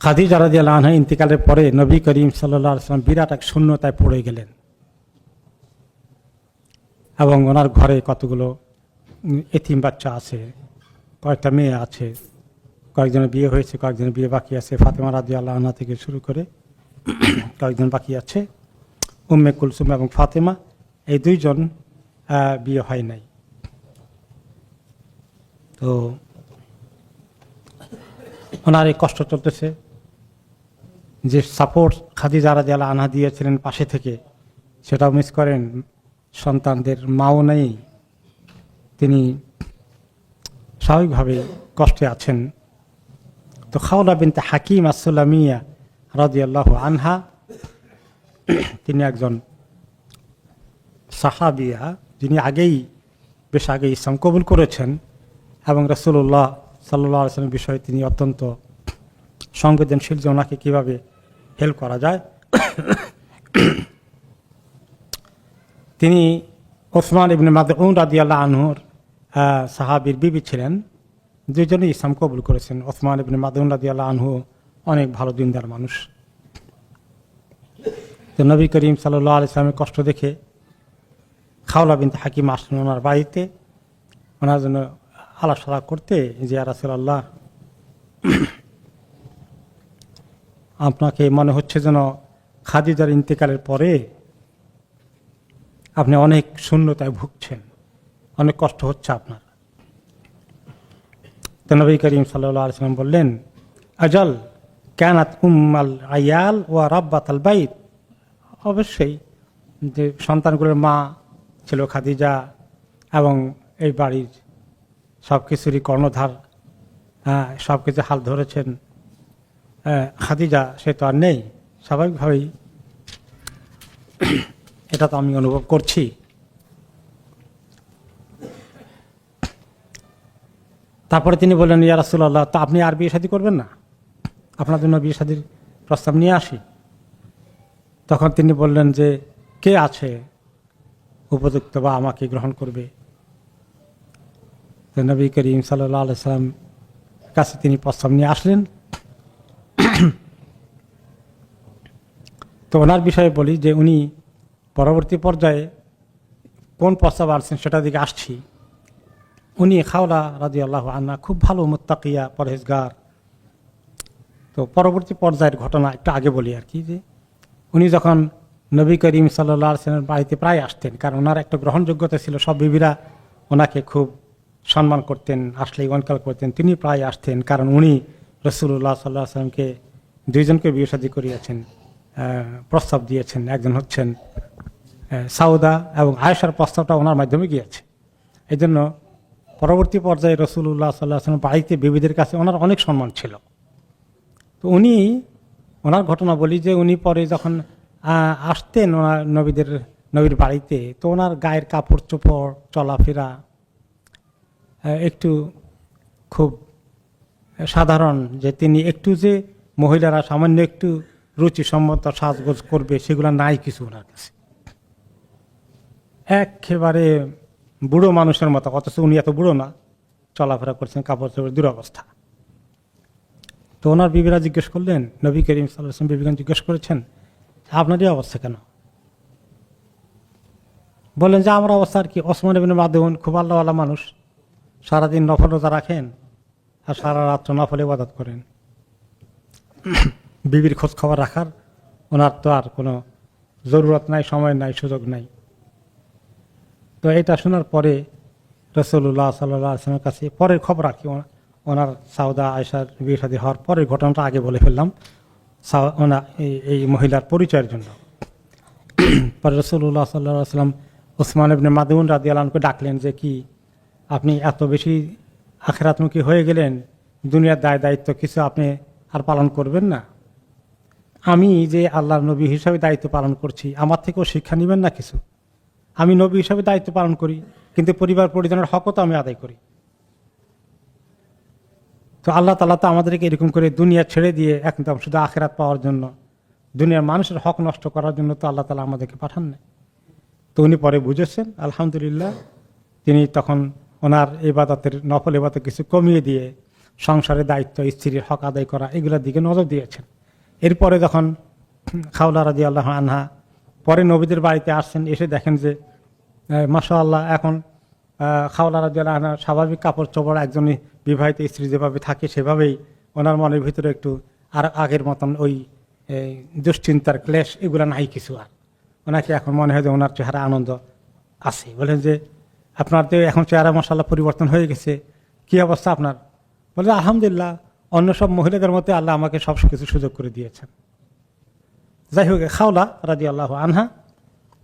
খাদিজা রাজি আনহা ইন্তিকালের পরে নবী করিম সাল্লাম বিরাট এক শূন্যতায় পড়ে গেলেন। এবং ওনার ঘরে কতগুলো এতিম বাচ্চা আছে, কয়েকটা মেয়ে আছে, কয়েকজনের বিয়ে হয়েছে, কয়েকজনের বিয়ে বাকি আছে। ফাতেমা রাজি আল্লাহ আনহা থেকে শুরু করে কয়েকজন বাকি আছে, উম্মে কুলসুম এবং ফাতেমা। এই দুইজন বিয়ে হয় নাই। তো ওনার এই কষ্ট চলতেছে। যে সাপোর্ট খাদিজা রাজি আল্লাহ আনহা দিয়েছিলেন পাশে থেকে, সেটাও মিস করেন। সন্তানদের মাও নেই। তিনি স্বাভাবিকভাবে কষ্টে আছেন। তো খাওলা বিনতে হাকিম আসসালামিয়া রাজিয়াল্লাহ আনহা, তিনি একজন সাহাবিয়া, যিনি আগেই, বেশ আগে ইসলাম কবুল করেছেন এবং রসুল্লাহ সাল্লাহ আসলামের বিষয়ে তিনি অত্যন্ত সংবেদনশীল যে ওনাকে কীভাবে হেল্প করা যায়। তিনি ওসমান ইবনে মাদউন রাদিয়াল্লাহ আনহুর সাহাবীর বিবি ছিলেন। দুজনেই ইসলাম কবুল করেছেন। ওসমান ইবনে মাদউন রাদিয়াল্লাহ আনহু অনেক ভালো দিনদার মানুষ। তো নবী করিম সাল্লাহ আলাইসলামের কষ্ট দেখে খাওলা বিনতে হাকিম আসলেন ওনার বাড়িতে। ওনার জন্য আলাপ আলাসলা করতে যে রাসুল্লাহ আপনাকে মনে হচ্ছে যেন খাদিজার ইন্তেকালের পরে আপনি অনেক শূন্যতায় ভুগছেন অনেক কষ্ট হচ্ছে আপনার। তো নবী করিম সাল্লাহ আলসালাম বললেন আজল ক্যানাত উম্মাল আয়াল ও রাব্বাত আল বাইত। অবশ্যই যে সন্তানগুলোর মা ছিল খাদিজা এবং এই বাড়ির সব কিছুরই কর্ণধার হ্যাঁ, সব কিছু হাল ধরেছেন। খাদিজা, সে তো আর নেই। স্বাভাবিকভাবেই এটা তো আমি অনুভব করছি। তারপরে তিনি বললেন, ইয়া রাসুল্লাহ তা আপনি আর বিয়ে শাদী করবেন না? আপনার জন্য বিয়ে শাদীর প্রস্তাব নিয়ে আসি। তখন তিনি বললেন যে, কে আছে উপযুক্ত বা আমাকে গ্রহণ করবে? নবী করিম সাল্লাহ কাছে তিনি প্রস্তাব নিয়ে আসলেন। তো ওনার বিষয়ে বলি যে উনি পরবর্তী পর্যায়ে কোন প্রস্তাব আসছেন সেটা দিকে আসছি। উনি খাওলা রাজি আল্লাহ আন্না খুব ভালো মোত্তাকিয়া পরহেজগার। তো পরবর্তী পর্যায়ের ঘটনা একটু আগে বলি আর কি যে উনি যখন নবী করিম সাল্লা সেনের বাড়িতে প্রায় আসতেন, কারণ ওনার একটা গ্রহণযোগ্যতা ছিল, সব বিবিরা ওনাকে খুব সম্মান করতেন, আসলেই ওয়ানকাল করতেন, তিনি প্রায় আসতেন, কারণ উনি রসুল্লাহ সাল্লাহ সাল্লামকে দুইজনকে বিয়ে শাদী করিয়েছেন। প্রস্তাব দিয়েছেন, একজন হচ্ছেন সাউদা এবং আয়েশার প্রস্তাবটা ওনার মাধ্যমে গিয়েছে। এই জন্য পরবর্তী পর্যায়ে রসুল্লাহ সাল্লাহ সাল্লাম বাড়িতে বিবিদের কাছে ওনার অনেক সম্মান ছিল। তো উনি ওনার ঘটনা বলি যে উনি পরে যখন আসতেন ওনার নবীদের, নবীর বাড়িতে, তো ওনার গায়ের কাপড় চোপড়, চলাফেরা একটু খুব সাধারণ যে তিনি একটু যে মহিলারা সামান্য একটু রুচিসম্মত সাজগোজ করবে, সেগুলো নাই কিছু ওনার কাছে। একেবারে বুড়ো মানুষের মতো, অথচ উনি এত বুড়ো না, চলাফেরা করছেন কাপড় চোপড় দুরবস্থা। তো ওনার বিবিরা জিজ্ঞেস করলেন, নবী করিম সাল্লাম বিবিগান জিজ্ঞেস করেছেন আপনারই অবস্থা কেন? বললেন যে আমার অবস্থা আর কি, ওসমান এবিন মাধ্যমন খুব আল্লাহওয়ালা মানুষ, সারাদিন নফল রোজা রাখেন আর সারা রাত্র নফল ইবাদত করেন। বিবির খোঁজ খবর রাখার, ওনার তো আর কোনো জরুরত নাই, সময় নাই, সুযোগ নাই। তো এটা শোনার পরে রসুল্লাহ সাল্লাহ আসলামের কাছে পরের খবর রাখি ওনার সাউদা আয়সার বিয়ে শাদী হওয়ার পরের ঘটনাটা আগে বলে ফেললাম ওনা, এই- মহিলার পরিচয়ের জন্য। পরে রসুল্লাহ সাল্লাহ আসলাম ওসমান ইবনে মাদুন রাদি আলমকে ডাকলেন যে, কি, আপনি এত বেশি আখেরাত্মুখী হয়ে গেলেন, দুনিয়ার দায় দায়িত্ব কিছু আপনি আর পালন করবেন না? আমি যে আল্লাহর নবী হিসাবে দায়িত্ব পালন করছি, আমার থেকেও শিক্ষা নেবেন না কিছু? আমি নবী হিসাবে দায়িত্ব পালন করি, কিন্তু পরিবার পরিজনের হকও তো আমি আদায় করি। তো আল্লাহ তালা তো আমাদেরকে এরকম করে দুনিয়া ছেড়ে দিয়ে একদম শুধু আখেরাত পাওয়ার জন্য, দুনিয়ার মানুষের হক নষ্ট করার জন্য তো আল্লাহ তালা আমাদেরকে পাঠান না তো উনি পরে বুঝেছেন, আলহামদুলিল্লাহ, তিনি তখন ওনার এবাদতের, নফল এবাদত কিছু কমিয়ে দিয়ে সংসারের দায়িত্ব, স্ত্রীর হক আদায় করা, এগুলোর দিকে নজর দিয়েছেন। এরপরে যখন খাওলা রাজি আল্লাহ আনহা, পরে নবীদের বাড়িতে আসছেন, এসে দেখেন যে মাসা আল্লাহ এখন খাওলা রাজি আল্লাহ আনহা স্বাভাবিক কাপড় চোপড় একজনই বিবাহিত স্ত্রী যেভাবে থাকে, সেভাবেই ওনার মনের ভিতরে একটু আর আগের মতন ওই দুশ্চিন্তার ক্লেশ, এগুলো নাই কিছু আর। ওনাকে এখন মনে হয় যে ওনার চেহারা আনন্দ আছে। বলেন যে, আপনার তো এখন চেহারা মশালা পরিবর্তন হয়ে গেছে, কি অবস্থা আপনার? বলে, আলহামদুলিল্লাহ অন্য সব মহিলাদের মধ্যে আল্লাহ আমাকে সব কিছু সুযোগ করে দিয়েছেন। যাই হোক, খাওলা রাজি আল্লাহ আনহা,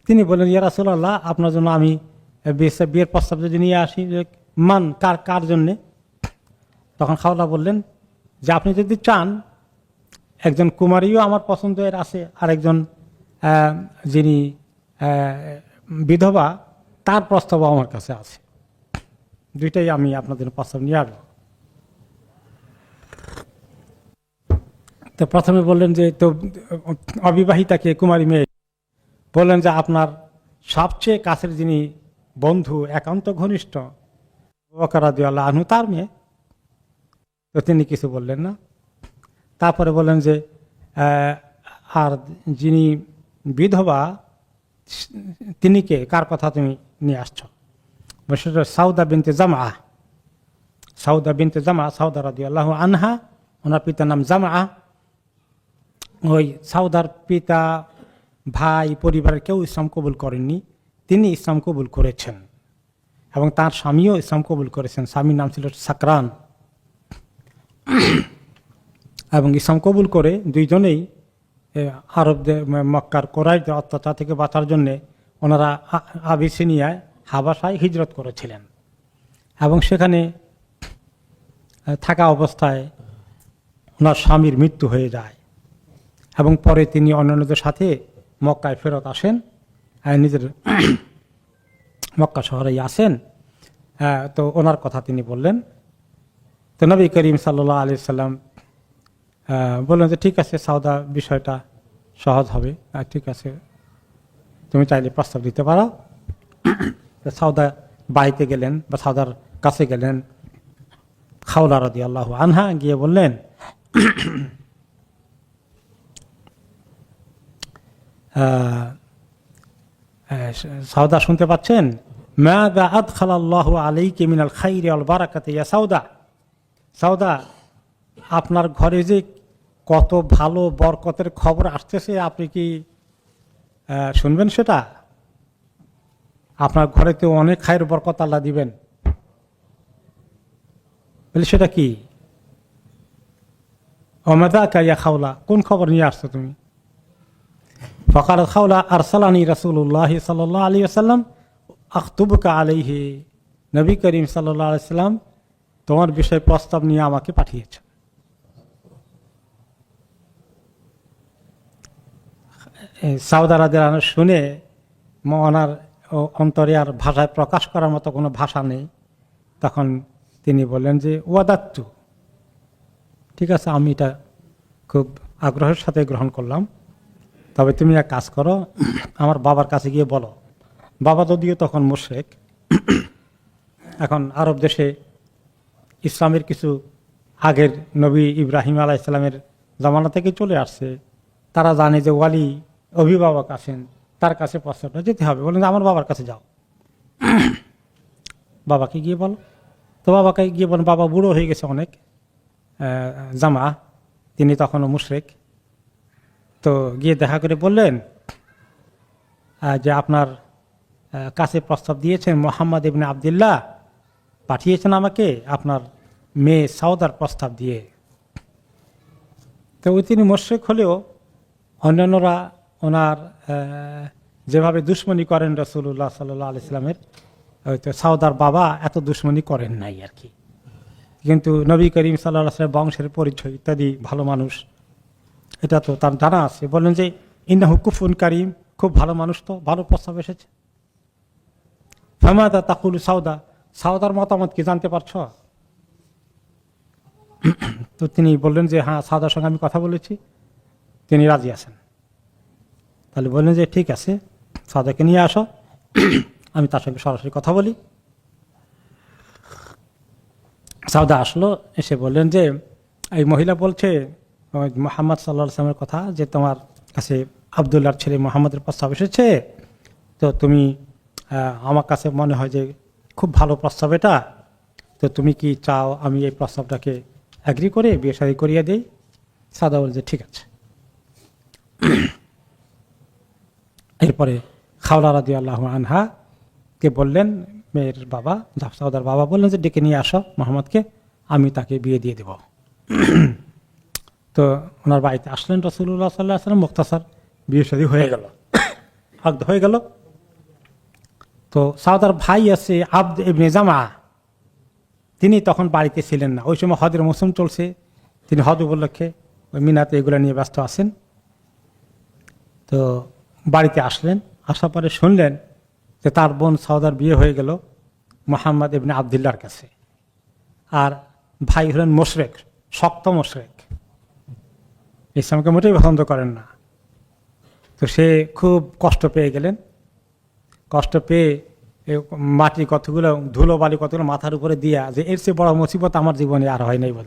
তিনি বললেন, ইয়া রাসুল্লাহ আপনার জন্য আমি বিয়ে- বিয়ের প্রস্তাব যদি নিয়ে আসি, যে মান কার কার জন্যে? তখন খাওলা বললেন, যে আপনি যদি চান, একজন কুমারীও আমার পছন্দের আছে আর একজন যিনি বিধবা, তার প্রস্তাবও আমার কাছে আছে। দুইটাই আমি আপনাদের প্রস্তাব নিয়ে আসব। তো প্রথমে বললেন যে, তো, অবিবাহিতাকে কুমারী মেয়ে। বললেন যে, আপনার সবচেয়ে কাছের যিনি বন্ধু, একান্ত ঘনিষ্ঠ বকারাদিয়াল্লাহ আনহু, তার মেয়ে? তো তিনি কিছু বললেন না। তারপরে বললেন যে আর যিনি বিধবা তিনি কে কার কথা তুমি নিয়ে আসছো? সেটা সাউদা বিনতে জামা সাউদা বিনতে জামা সাউদা রাদি আল্লাহ আনহা, ওনার পিতার নাম জামা ওই সাউদার পিতা, ভাই, পরিবারের কেউ ইসলাম কবুল করেননি। তিনি ইসলাম কবুল করেছেন। এবং তার স্বামীও ইসলাম কবুল করেছেন। স্বামীর নাম ছিল সাকরান। এবং ইসলাম কবুল করে দুইজনেই আরবদের মক্কার কোরাইশদের অত্যাচার থেকে বাঁচার জন্যে ওনারা আবিসিনিয়ায়, হাবাসায় হিজরত করেছিলেন। এবং সেখানে থাকা অবস্থায় ওনার স্বামীর মৃত্যু হয়ে যায়। এবং পরে তিনি অন্যান্যদের সাথে মক্কায় ফেরত আসেন নিজের মক্কা শহরেই আসেন। আহ, তো ওনার কথা তিনি বললেন। তো নবী করিম সাল্লাহ আলি সাল্লাম বললেন যে ঠিক আছে সাউদা বিষয়টা সহজ হবে। ঠিক আছে তুমি চাইলে প্রস্তাব দিতে পারো। সাউদা বাড়িতে গেলেন বা সাউদার কাছে গেলেন। খাওলা রাদি আল্লাহ আনহা গিয়ে বললেন সাউদা শুনতে পাচ্ছেন? মাদা আদখালাল্লাহ আলাইকে মিনাল খাইরে আল বারাকাতে, ইয়া সাউদা সাউদা আপনার ঘরে যে কত ভালো বরকতের খবর আসতেছে, আপনি কি শুনবেন সেটা? আপনার ঘরে তো অনেক খায়ের বরকত আল্লাহ দিবেন। বলে সেটা কি? অমেদা কাইয়া খাওলা। কোন খবর নিয়ে আসছো তুমি? ফকার খাওলা আরসালানি রাসুল্লাহ সাল্লাহ আলী আসাল্লাম আখতুবকা আলাইহি। নবী করিম সাল্লাহ আলাইসাল্লাম তোমার বিষয়ে প্রস্তাব নিয়ে আমাকে পাঠিয়েছে। সাউদারাদের শুনে ওনার অন্তরে আর ভাষায় প্রকাশ করার মতো কোনো ভাষা নেই। তখন তিনি বললেন যে, ওয়াদাত্তু। ঠিক আছে, আমি এটা খুব আগ্রহের সাথে গ্রহণ করলাম। তবে তুমি এক কাজ করো, আমার বাবার কাছে গিয়ে বলো। বাবা যদিও তখন মুশরেক, এখন আরব দেশে ইসলামের কিছু আগের নবী ইব্রাহিম আলাহ ইসলামের জামানা থেকে চলে আসছে। তারা জানে যে ওয়ালি অভিভাবক আছেন, তার কাছে প্রস্তাবটা যেতে হবে, বলেন আমার বাবার কাছে যাও। বাবাকে গিয়ে বলো। তো বাবাকে গিয়ে বলেন, বাবা বুড়ো হয়ে গেছে অনেক জামা। তিনি তখনও মুশরেক। তো গিয়ে দেখা করে বললেন যে আপনার কাছে প্রস্তাব দিয়েছেন মোহাম্মদ ইবনে আবদুল্লাহ, পাঠিয়েছেন আমাকে আপনার মেয়ে সাউদার প্রস্তাব দিয়ে। তো ওই তিনি মোশেক হলেও অন্যান্যরা ওনার যেভাবে দুশ্মনী করেন রসুল্লাহ সাল্লাহ আলিয়াল্লামের হয়তো সাউদার বাবা এত দুশ্মনী করেন নাই আর কি। কিন্তু নবী করিম সাল্লাহ বংশের পরিচয় ইত্যাদি ভালো মানুষ এটা তো তার জানা আছে। বললেন যে ইন্না হুকুফুন কারিম। খুব ভালো মানুষ তো, ভালো প্রস্তাব এসেছে। ফামাদা তাকুল সাউদা সাউদার মতামত কি জানতে পারছ? তো তিনি বললেন যে হ্যাঁ সাউদার সঙ্গে আমি কথা বলেছি। তিনি রাজি আছেন। তাহলে বললেন যে, ঠিক আছে সাউদাকে নিয়ে আসো। আমি তার সঙ্গে সরাসরি কথা বলি। সাউদা আসলো, এসে বললেন যে, এই মহিলা বলছে মোহাম্মদ সাল্লাহ আসলামের কথা যে তোমার কাছে আবদুল্লাহর ছেলে মোহাম্মদের প্রস্তাব এসেছে, তো তুমি আমার কাছে মনে হয় যে খুব ভালো প্রস্তাব এটা। তো তুমি কি চাও আমি এই প্রস্তাবটাকে অ্যাগ্রি করে, বিয়ে শাদী করিয়ে দিই? সাদা বলে যে ঠিক আছে। এরপরে খাওলা রাদি আল্লাহ আনহা কে বললেন, মেয়ের বাবা জাফসাউদার বাবা বললেন যে, ডেকে নিয়ে আসো মোহাম্মদকে, আমি তাকে বিয়ে দিয়ে দেব। তো ওনার বাড়িতে আসলেন রসুল্লাহ সাল্লাহ সাল্লাম মুক্তাসার বিয়ে শাদী হয়ে গেল। আব্দ হয়ে গেল। তো সাউদার ভাই আছে আব্দ ইবনে জামা তিনি তখন বাড়িতে ছিলেন না। ওই সময় হজের মৌসুম চলছে। তিনি হজ উপলক্ষে ওই মিনাতে এগুলো নিয়ে ব্যস্ত আছেন। তো বাড়িতে আসলেন। আসার পরে শুনলেন যে তার বোন সাউদার বিয়ে হয়ে গেল মোহাম্মদ ইবনে আবদুল্লার কাছে। আর ভাই হলেন মোশরেক, শক্ত মোশরেক। ইসলামকে মোটেই পছন্দ করেন না। তো সে খুব কষ্ট পেয়ে গেলেন। কষ্ট পেয়ে মাটি কতগুলো, ধুলো বালি কতগুলো মাথার উপরে দিয়া যে এর চেয়ে বড় মুসিবত আমার জীবনে আর হয় নাই বোধ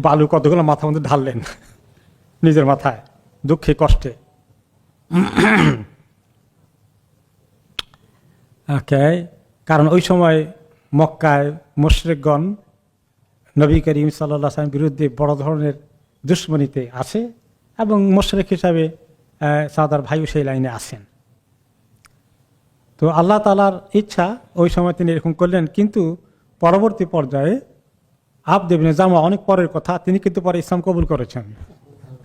বালু কতগুলো মাথার মধ্যে ঢাললেন নিজের মাথায়, দুঃখে, কষ্টে। কারণ ওই সময় মক্কায় মুশরেকগণ নবী করিম সাল্লাহ আসলামের বিরুদ্ধে বড় ধরনের দুশ্মনীতে আছে এবং মুশরেক হিসাবে সাদার ভাইও সেই লাইনে আসেন তো আল্লাহ তালার ইচ্ছা ওই সময় তিনি এরকম করলেন, কিন্তু পরবর্তী পর্যায়ে আব দেবিনে জামা অনেক পরের কথা, তিনি কিন্তু পরে ইসলাম কবুল করেছেন।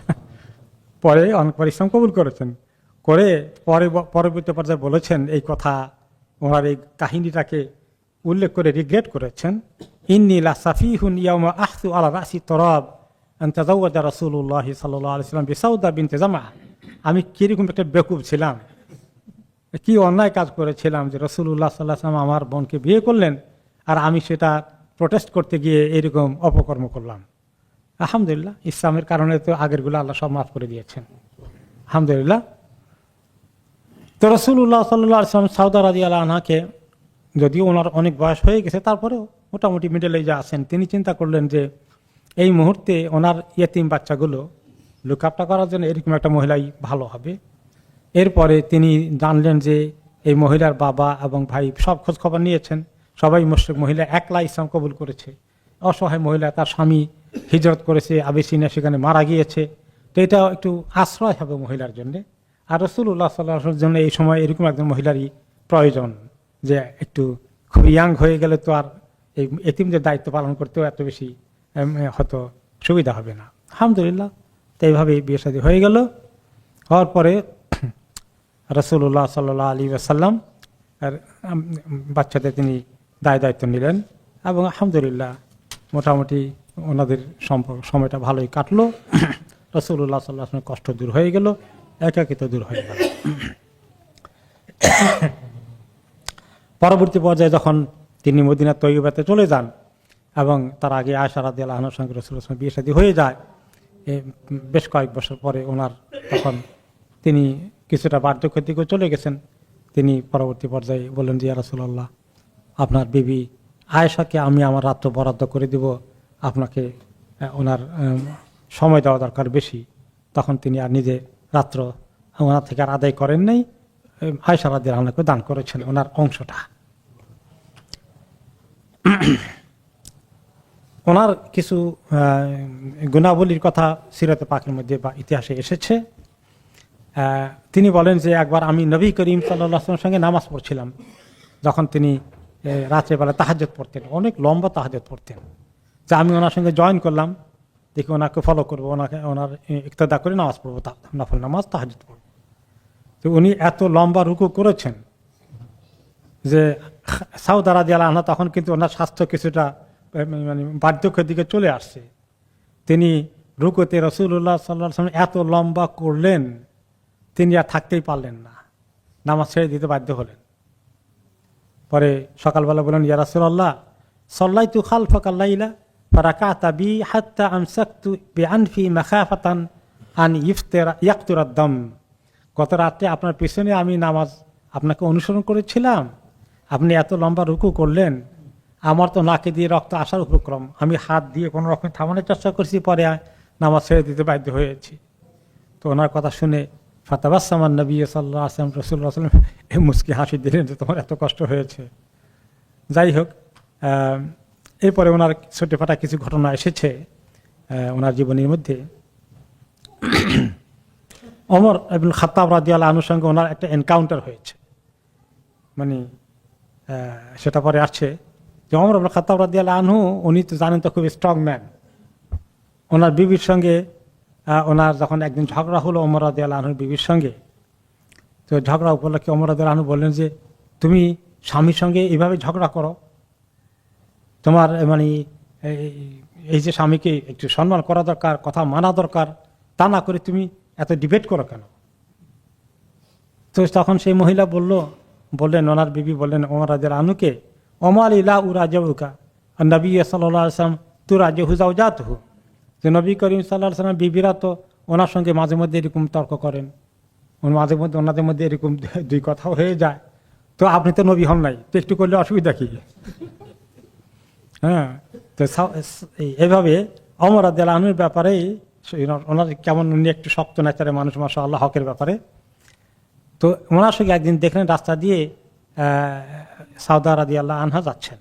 পরে অনেক পরে ইসলাম কবুল করেছেন। করে পরে পরবর্তী পর্যায়ে বলেছেন এই কথা, ওনার এই কাহিনীটাকে উল্লেখ করে রিগ্রেট করেছেন ইন্নিলা সাফিহুন ইয়ামা আহসু আলা রাসি তরব সাল্লাল্লাহু আলাইহি সাল্লাম বিসাউদা বিনতে জামা আমি কীরকম একটা বেকুব ছিলাম, কি অন্যায় কাজ করেছিলাম যে রসুল্লাহ সাল্লাহ সাল্লাম আমার বোনকে বিয়ে করলেন আর আমি সেটা প্রোটেস্ট করতে গিয়ে এরকম অপকর্ম করলাম। আলহামদুলিল্লাহ, ইসলামের কারণে তো আগেরগুলো আল্লাহ সব মাফ করে দিয়েছেন। আলহামদুলিল্লাহ। তো রসুল্লাহ সাল্লাহ আসলাম সাউদা রাজি আল্লাহ আনহাকে যদিও ওনার অনেক বয়স হয়ে গেছে, তারপরেও মোটামুটি মিডল এজে আছেন। তিনি চিন্তা করলেন যে, এই মুহূর্তে ওনার ইয়েতিম বাচ্চাগুলো লুকআপটা করার জন্য এরকম একটা মহিলাই ভালো হবে। এরপরে তিনি জানলেন যে, এই মহিলার বাবা এবং ভাই সব খোঁজ খবর নিয়েছেন। সবাই মুসলিম মহিলা একলা ইসলাম কবুল করেছে। অসহায় মহিলা, তার স্বামী হিজরত করেছে আবেসিনা সেখানে মারা গিয়েছে। তো এটা একটু আশ্রয় হবে মহিলার জন্য। আর রসুল্লাহ সাল্লাহর জন্য এই সময় এরকম একজন মহিলারই প্রয়োজন। যে একটু খুব ইয়াং হয়ে গেলে তো আর এই এতিমদের দায়িত্ব পালন করতেও এত বেশি হয়তো সুবিধা হবে না। আলহামদুলিল্লাহ, তো এইভাবেই বিয়ে শাদী হয়ে গেল। হওয়ার পরে রসুল্লাহ সাল্লাহ আলী আসাল্লাম আর বাচ্চাদের তিনি দায় দায়িত্ব নিলেন এবং আলহামদুলিল্লাহ মোটামুটি ওনাদের সম্পর্ক সময়টা ভালোই কাটলো। রসুল্লাহ সাল্লাহ কষ্ট দূর হয়ে গেল একাকিত দূর হয়ে গেল। পরবর্তী পর্যায়ে যখন তিনি মদিনা তৈবাতে চলে যান এবং তার আগে আয়সা রাদি আল্লাহর সঙ্গে রসুল্লাহ আসলামের বিয়ে শাদী হয়ে যায় বেশ কয়েক বছর পরে ওনার তখন তিনি কিছুটা বার্ধক্য দিকেও চলে গেছেন। তিনি পরবর্তী পর্যায়ে বললেন, যে রাসুল্লাহ আপনার বিবি আয়েশাকে আমি আমার রাত্র বরাদ্দ করে দিব, আপনাকে ওনার সময় দেওয়া দরকার বেশি। তখন তিনি আর নিজে রাত্র ওনার থেকে আর আদায় করেন নাই। উম, আয়েশা রাদের দান করেছেন ওনার অংশটা। ওনার কিছু গুণাবলীর কথা সিরাতে পাকের মধ্যে বা ইতিহাসে এসেছে। তিনি বলেন যে একবার আমি নবী করিম সাল্লামের সঙ্গে নামাজ পড়ছিলাম। যখন তিনি রাত্রেবেলা তাহাজত পড়তেন অনেক লম্বা তাহাজত পড়তেন। যে আমি ওনার সঙ্গে জয়েন করলাম দেখি ওনাকে ফলো করব ওনাকে ওনার ইকতদা করে নামাজ পড়ব নফল নামাজ তাহাজত পড়ব। তো উনি এত লম্বা রুকু করেছেন যে সাউদ আরাদি আল্লাহ তখন কিন্তু ওনার স্বাস্থ্য কিছুটা মানে বার্ধক্যের দিকে চলে আসছে। তিনি রুকুতে রসুল্লাহ সাল্লাহ সাল্লাম এত লম্বা করলেন, তিনি আর থাকতেই পারলেন না। নামাজ ছেড়ে দিতে বাধ্য হলেন। পরে সকালবেলা বলেন ইয়া রাসূলুল্লাহ সল্লাই তু খাল ফকাল্লাইলা ফারাকাতা বি হাত্তা আমসাকতু বিআনফি মাখাফাতান আন ইফতেরা, ইয়াকতুরাদ দম। গত রাত্রে আপনার পিছনে আমি নামাজ আপনাকে অনুসরণ করেছিলাম। আপনি এত লম্বা রুকু করলেন। আমার তো নাকে দিয়ে রক্ত আসার উপক্রম। আমি হাত দিয়ে কোনো রকম থামানোর চেষ্টা করছি, পরে নামাজ ছেড়ে দিতে বাধ্য হয়েছি। তো ওনার কথা শুনে ফাতাবাসামান নবী সাল্লাহ আসলাম রসুল্লাহ আসলাম এই মুসকি হাসি দিলেন যে তোমার এত কষ্ট হয়েছে। যাই হোক এরপরে ওনার ছোটো ফাটা কিছু ঘটনা এসেছে ওনার জীবনের মধ্যে। অমর এবং খাতাব রাজিয়াল আনুর সঙ্গে ওনার একটা এনকাউন্টার হয়েছে। মানে সেটা পরে আসছে যে অমর আবুল খাতাব রাজিয়াল আনহু, উনি তো জানেন তো খুব স্ট্রং ম্যান ওনার বিবির সঙ্গে ওনার যখন একদিন ঝগড়া হলো অমর রাজিয়াল আনহুর বিবির সঙ্গে, তো ঝগড়া উপলক্ষে অমর রাজিয়াল আনহু বললেন যে, তুমি স্বামীর সঙ্গে এইভাবে ঝগড়া করো? তোমার মানে এই যে স্বামীকে একটু সম্মান করা দরকার, কথা মানা দরকার, তা না করে তুমি এত ডিবেট করো কেন? তো তখন সেই মহিলা বলল, বললেন, ওনার বিবি বললেন, ওমর রাজের আনুকে অমাল ইলা উ রাজউকা নবী সাল্লাম তু রাজ্য হুজাও জাত হু যে নবী করিম সাল্লাহ বিবিরা তো ওনার সঙ্গে মাঝে মধ্যে এরকম তর্ক করেন। মাঝে মধ্যে, ওনাদের মধ্যে এরকম দুই কথাও হয়ে যায়। তো আপনি তো নবী হন নাই, তো একটু করলে অসুবিধা কি? হ্যাঁ তো এইভাবে অমর আদাল আনুর ব্যাপারেই ওনার কেমন, উনি একটু শক্ত নেচারের মানুষ মাসা আল্লাহ হকের ব্যাপারে। তো ওনার সঙ্গে একদিন দেখলেন রাস্তা দিয়ে সাউদা রাদি আল্লাহ আনহা যাচ্ছেন।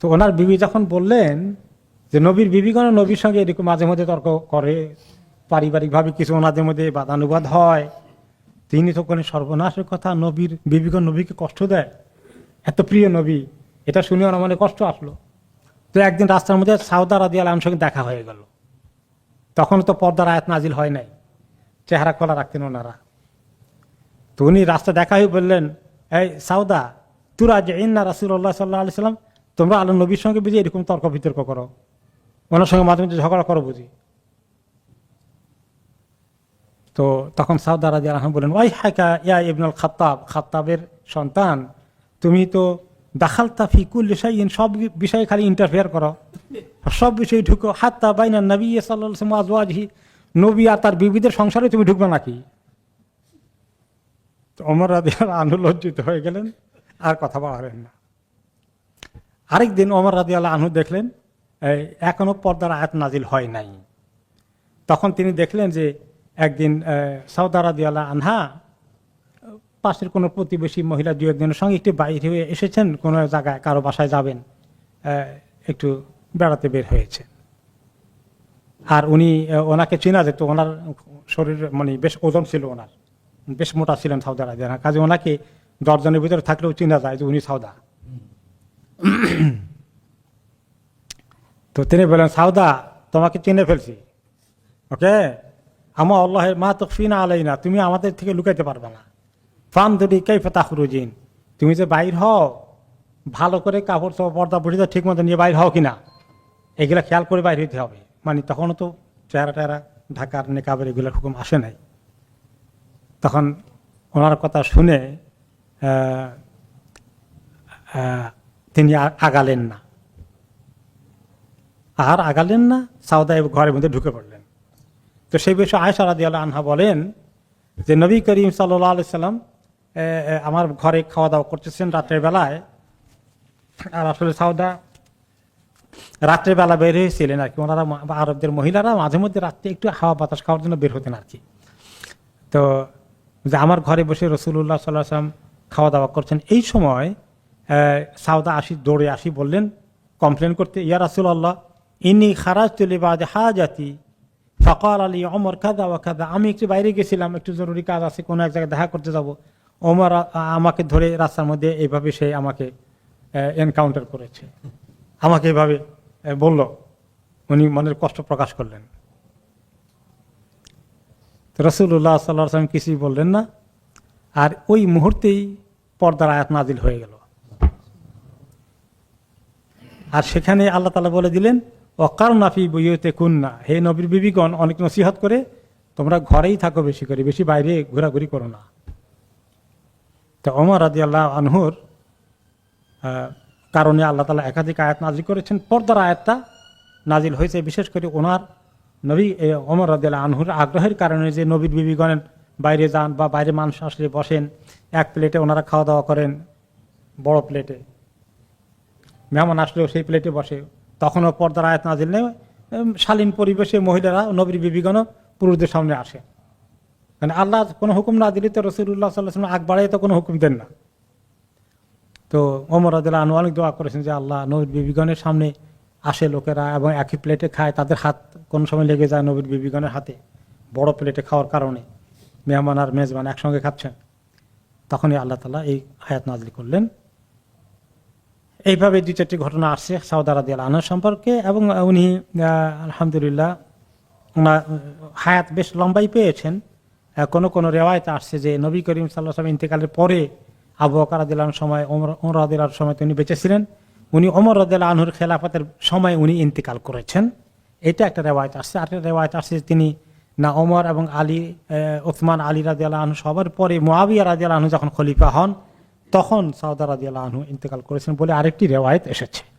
তো ওনার বিবি যখন বললেন যে, নবীর বিবিগণ নবীর সঙ্গে এরকম মাঝে মধ্যে তর্ক করে, পারিবারিকভাবে কিছু ওনাদের মধ্যে বাদানুবাদ হয়, তিনি তো কোনো সর্বনাশের কথা নবীর বিবিগণ নবীকে কষ্ট দেয়। এত প্রিয় নবী, এটা শুনে ওনার মনে কষ্ট আসলো। তো একদিন রাস্তার মধ্যে সাউদা রাদি আলম সঙ্গে দেখা হয়ে গেল। তখন তো পর্দার আয়াত নাজিল হয় নাই। চেহারা খোলা রাখতেন ওনারা। তো উনি রাস্তা দেখা হয়ে বললেন, এই সাউদা, তুরা যে ইন্না রাসুল্লাহ সাল্লাহ আলি সাল্লাম, তোমরা আলো নবীর সঙ্গে বুঝি এরকম তর্ক বিতর্ক করো। ওনার সঙ্গে মাঝে মাঝে ঝগড়া করো বুঝি। তো তখন সাউদা রাজি আলহাম বললেন ওয়াই হাকা ইয়া ইবনুল খাত্তাব, খাত্তাবের সন্তান, তুমি তো দাখাল তাফি কুল ইন সব বিষয়ে খালি ইন্টারফেয়ার করো। সব বিষয়ে ঢুকো। হাত তা বাইনা নবী আজওয়াজহি, নবী আর তার বিবিদের সংসারে তুমি ঢুকবে নাকি? অমর রাজি আনু লজ্জিত হয়ে গেলেন, আর কথা বাড়ালেন না। আরেকদিন অমর আল্লাহ আনহু দেখলেন এখনও পর্দার আয়াত নাজিল হয় নাই। তখন তিনি দেখলেন যে একদিন রাজি আল্লাহ আনহা পাশের কোনো প্রতিবেশী মহিলা দু একজনের সঙ্গে একটু বাইরে হয়ে এসেছেন, কোনো জায়গায় কারও বাসায় যাবেন একটু বেড়াতে বের হয়েছে। আর উনি ওনাকে চেনা যেত, ওনার শরীর মানে বেশ ওজন ছিল ওনার, বেশ মোটা ছিলেন সাউদা রাজি আনহা কাজে ওনাকে দশজনের ভিতরে থাকলেও চেনা যায় যে উনি সাউদা। তো তিনি বলেন সাউদা, তোমাকে চিনে ফেলছি। ওকে? আমা আল্লাহের মা তো ফিনা আলাই না তুমি আমাদের থেকে লুকাইতে পারবে না। ফান দুটি কে ফেতাখরুজিন তুমি যে বাইর হও, ভালো করে কাপড় চোপড়, পর্দা পর্দা ঠিক মতো নিয়ে বাইর হও কিনা? এগুলা খেয়াল করে বাইর হইতে হবে। মানে তখনও তো চেহারা টেহারা, ঢাকার নেকাবের এগুলোর হুকুম আসে নাই। তখন ওনার কথা শুনে তিনি আগালেন না। আর আগালেন না সাউদা ঘরের মধ্যে ঢুকে পড়লেন। তো সেই বিষয়ে আয়সা রাদি আল্লাহ আনহা বলেন যে, নবী করিম সাল্লাহ সাল্লাম আমার ঘরে খাওয়া দাওয়া করতেছেন রাত্রের বেলায়। আর আসলে সাউদা রাত্রের বেলা বের হয়েছিলেন আর কি। ওনারা আরবদের মহিলারা মাঝে মধ্যে রাত্রে একটু হাওয়া বাতাস খাওয়ার জন্য বের হতেন আর কি। তো যে আমার ঘরে বসে রসুল্লাহ সাল্লাহ সাল্লাম খাওয়া দাওয়া করছেন, এই সময় সাউদা আসি, দৌড়ে আসি বললেন, কমপ্লেন করতে, ইয়া রাসুল্লাহ ইনি খারাজ তুলে বাদ হা জাতি ফকাল আলী অমর খাদা ওয়া খাদা আমি একটু বাইরে গেছিলাম, একটু জরুরি কাজ আছে, কোনো এক জায়গায় দেখা করতে যাব। ওমর আমাকে ধরে রাস্তার মধ্যে এইভাবে সে আমাকে এনকাউন্টার করেছে। আমাকে এভাবে বলল, উনি মনের কষ্ট প্রকাশ করলেন। রসুল্লাহ সাল্লাহ সাল্লাম কিছুই বললেন না, আর ওই মুহূর্তেই পর্দার আয়াত নাজিল হয়ে গেল। আর সেখানে আল্লাহ তালা বলে দিলেন অকার নাফি বইয়েতে কুন্না হে নবীর বিবিগণ, অনেক নসিহত করে তোমরা ঘরেই থাকো বেশি করে, বেশি বাইরে ঘোরাঘুরি করো না। তো অমর রাজি আল্লাহ আনহুর কারণে আল্লাহ তালা একাধিক আয়াত নাজিল করেছেন। পর্দার আয়াতটা নাজিল হয়েছে বিশেষ করে ওনার নবী অমর রাদিয়াল আনহুর আগ্রহের কারণে যে নবীর বিবিগণের বাইরে যান বা বাইরে মানুষ আসলে বসেন, এক প্লেটে ওনারা খাওয়া দাওয়া করেন, বড় প্লেটে। মেহমান আসলেও সেই প্লেটে বসে। তখনও পর্দার আয়াত নাজিল নেই। শালীন পরিবেশে মহিলারা, নবীর বিবিগণ পুরুষদের সামনে আসে। মানে আল্লাহ কোনো হুকুম না দিলে তো রসুল্লাহ সাল্লাহ আগ বাড়াই তো কোনো হুকুম দেন না। তো ওমর আদিল্লা আনু অনেক দোয়া করেছেন যে আল্লাহ নবীর বিবিগণের সামনে আসে লোকেরা এবং একই প্লেটে খায়, তাদের হাত কোন সময় লেগে যায় নবীর বিবিগণের হাতে? বড় প্লেটে খাওয়ার কারণে। মেহমান আর মেজবান একসঙ্গে খাচ্ছেন। তখনই আল্লাহ তালা এই হায়াত নাজলি করলেন। এইভাবে দুই চারটি ঘটনা আসছে সাউদার আদিয়াল আনার সম্পর্কে এবং উনি আলহামদুলিল্লাহ হায়াত বেশ লম্বাই পেয়েছেন। কোনো কোনো রেওয়ায়তে আসছে যে নবী করিম সাল্লাহ সাল্লাম ইন্তেকালের পরে আবু বকর আদিলার সময় ওমর ওমর সময় তিনি বেঁচেছিলেন উনি ওমর আদিল্লা আনহুর খেলাফতের সময় উনি ইন্তেকাল করেছেন। এটা একটা রেওয়ায়ত আসছে। আর রেওয়ায়ত আসছে তিনি না ওমর এবং আলী ওসমান আলী রাজিয়াল আনহু সবার পরে মোয়াবিয়া রাজিয়াল আনহু যখন খলিফা হন, তখন সাউদার রাজিয়াল আনহু ইন্তেকাল করেছেন বলে আরেকটি রেওয়ায়ত এসেছে।